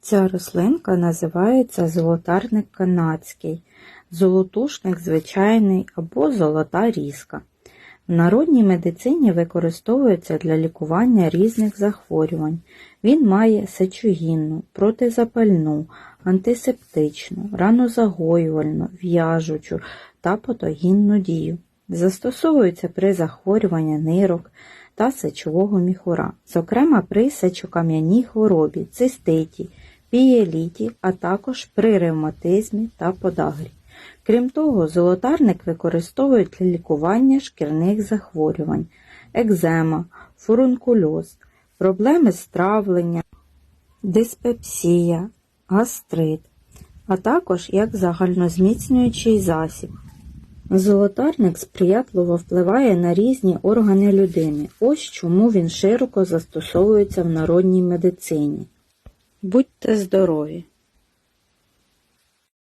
Ця рослинка називається золотарник канадський, золотушник звичайний або золота різка. В народній медицині використовується для лікування різних захворювань. Він має сечогінну, протизапальну, антисептичну, ранозагоювальну, в'яжучу та патогінну дію. Застосовується при захворюванні нирок та сечового міхура, зокрема при сечокам'яній хворобі, циститі, пієліті, а також при ревматизмі та подагрі. Крім того, золотарник використовують для лікування шкірних захворювань, екзема, фурункульоз, проблеми з травленням, диспепсія, гастрит, а також як загальнозміцнюючий засіб. Золотарник сприятливо впливає на різні органи людини. Ось чому він широко застосовується в народній медицині. Будьте здорові!